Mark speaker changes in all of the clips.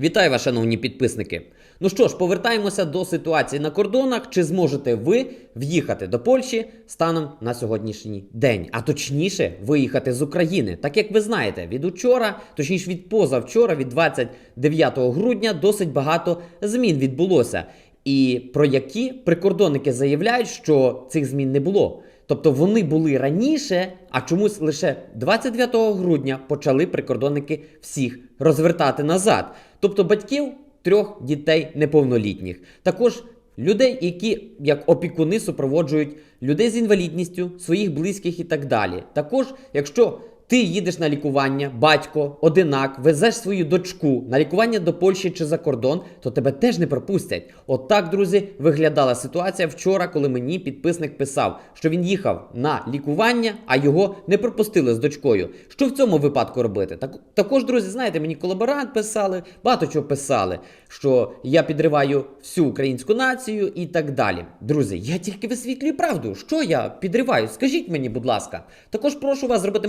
Speaker 1: Вітаю вас, шановні підписники. Ну що ж, повертаємося до ситуації на кордонах. Чи зможете ви в'їхати до Польщі станом на сьогоднішній день? А точніше, виїхати з України. Так як ви знаєте, від учора, точніше від позавчора, від 29 грудня, досить багато змін відбулося. І про які прикордонники заявляють, що цих змін не було. Тобто вони були раніше, а чомусь лише 29 грудня почали прикордонники всіх розвертати назад. Тобто батьків трьох дітей неповнолітніх. Також людей, які як опікуни супроводжують людей з інвалідністю, своїх близьких і так далі. Також, якщо ти їдеш на лікування, батько, одинак, везеш свою дочку на лікування до Польщі чи за кордон, то тебе теж не пропустять. От друзі, виглядала ситуація вчора, коли мені підписник писав, що він їхав на лікування, а його не пропустили з дочкою. Що в цьому випадку робити? Так, також, друзі, знаєте, мені колаборант писали, багато чого писали, що я підриваю всю українську націю і так далі. Друзі, я тільки висвітлюю правду. Що я підриваю? Скажіть мені, будь ласка. Також прошу вас зробити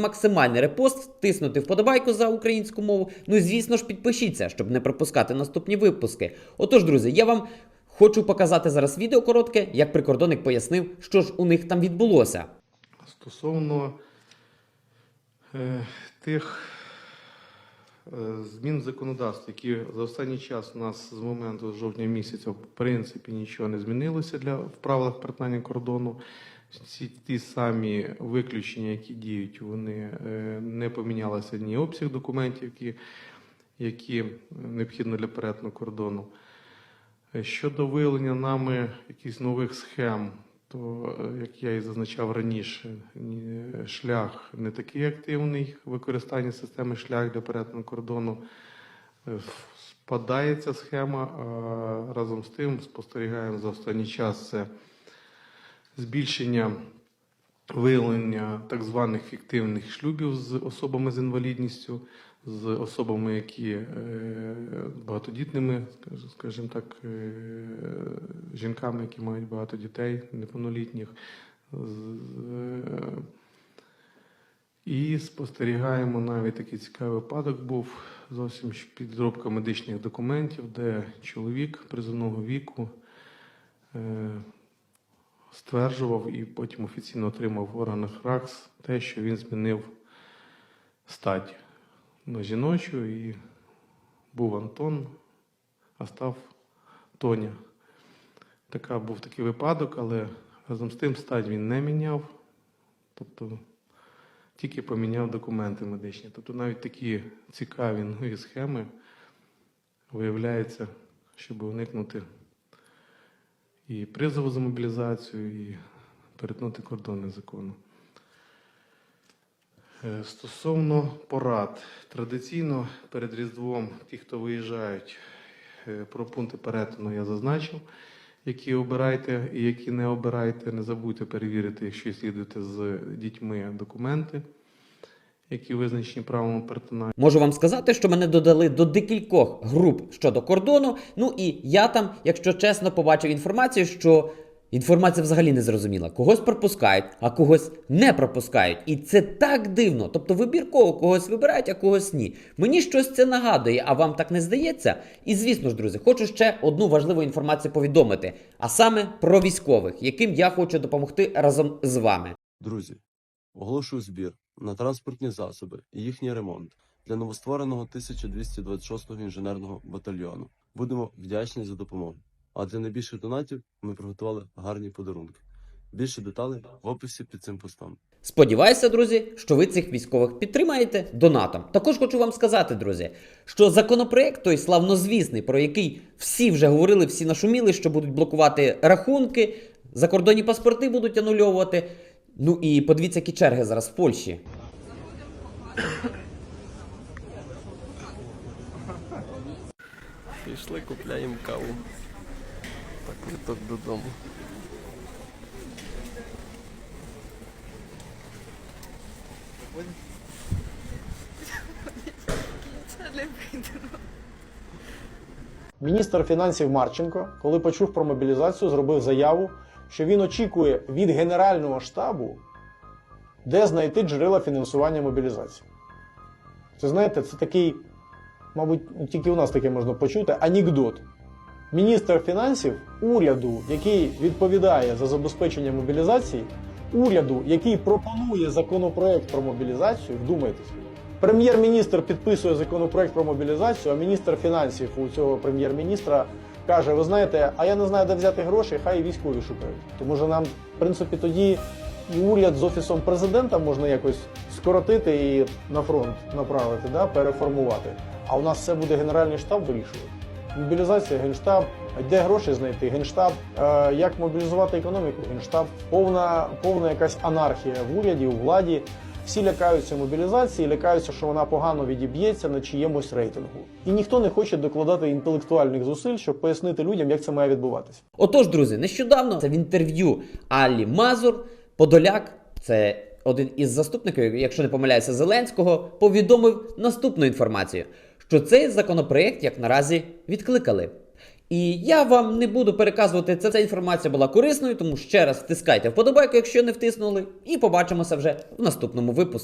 Speaker 1: максимальний репост, тиснути вподобайку за українську мову. Ну і звісно ж підпишіться, щоб не пропускати наступні випуски. Отож, друзі, я вам хочу показати зараз відео коротке, як прикордонник пояснив, що ж у них там відбулося.
Speaker 2: Стосовно е, тих е, змін в законодавстві, які за останній час у нас з моменту жовтня місяця в принципі нічого не змінилося для в правилах перетинання кордону. Всі ті самі виключення, які діють, вони е, не помінялися ні обсяг документів, які, які необхідно для перетину кордону. Е, Щодо виявлення нами якихось нових схем, то, е, як я і зазначав раніше, шлях не такий активний, використання системи шлях для перетину кордону. Спадає ця схема, а разом з тим спостерігаємо за останній час це збільшення виявлення так званих фіктивних шлюбів з особами з інвалідністю, з особами, які е, багатодітними, скажімо так, е, жінками, які мають багато дітей, неповнолітніх. е, І спостерігаємо навіть такий цікавий випадок був зовсім підробка медичних документів, де чоловік призовного віку стверджував і потім офіційно отримав в органах РАКС те, що він змінив стать на жіночу і був Антон, а став Тоня. Така був такий випадок, але разом з тим стать він не міняв, тобто тільки поміняв документи медичні. Тобто навіть такі цікаві нові схеми виявляється, щоб уникнути і призову за мобілізацію, і перетнути кордони закону. Е, Стосовно порад, традиційно перед Різдвом ті, хто виїжджають, е, про пункти перетину я зазначив, які обирайте і які не обирайте. Не забудьте перевірити, якщо слідуєте з дітьми документи, які визначені правилами перетинання.
Speaker 1: Можу вам сказати, що мене додали до декількох груп щодо кордону. Ну і я там, якщо чесно, побачив інформацію, що інформація взагалі не зрозуміла. Когось пропускають, а когось не пропускають. І це так дивно. Тобто вибірково когось вибирають, а когось ні. Мені щось це нагадує, а вам так не здається? І звісно ж, друзі, хочу ще одну важливу інформацію повідомити, а саме про військових, яким я хочу допомогти разом з вами.
Speaker 3: Друзі, оголошую збір на транспортні засоби і їхній ремонт для новоствореного 1226-го інженерного батальйону. Будемо вдячні за допомогу. А для найбільших донатів ми приготували гарні подарунки. Більше деталей в описі під цим постом.
Speaker 1: Сподіваюся, друзі, що ви цих військових підтримаєте донатом. Також хочу вам сказати, друзі, що законопроект той славнозвісний, про який всі вже говорили, всі нашуміли, що будуть блокувати рахунки, закордонні паспорти будуть анульовувати. Ну і подивіться, які черги зараз в Польщі.
Speaker 4: Пішли, купляємо каву. Так, квиток додому.
Speaker 5: Міністр фінансів Марченко, коли почув про мобілізацію, зробив заяву, що він очікує від Генерального штабу, де знайти джерела фінансування мобілізації. Це знаєте, це такий мабуть, тільки у нас таке можна почути, анекдот. Міністр фінансів уряду, який відповідає за забезпечення мобілізації, уряду, який пропонує законопроект про мобілізацію, вдумайтесь. Прем'єр-міністр підписує законопроект про мобілізацію, а міністр фінансів у цього прем'єр-міністра каже: ви знаєте, а я не знаю, де взяти гроші, хай військові шукають. Тому що нам, в принципі, тоді і уряд з офісом президента можна якось скоротити і на фронт направити, да, переформувати. А у нас все буде Генеральний штаб вирішувати. Мобілізація, генштаб, де гроші знайти, генштаб, е, як мобілізувати економіку, генштаб, повна, повна якась анархія в уряді, у владі. Всі лякаються мобілізації, лякаються, що вона погано відіб'ється на чиємусь рейтингу. І ніхто не хоче докладати інтелектуальних зусиль, щоб пояснити людям, як це має відбуватися.
Speaker 1: Отож, друзі, нещодавно це в інтерв'ю Аллі Мазур Подоляк, це один із заступників, якщо не помиляюся, Зеленського, повідомив наступну інформацію, що цей законопроект, як наразі, відкликали. І я вам не буду переказувати, це ця інформація була корисною, тому ще раз втискайте вподобайку, якщо не втиснули, і побачимося вже в наступному випуску.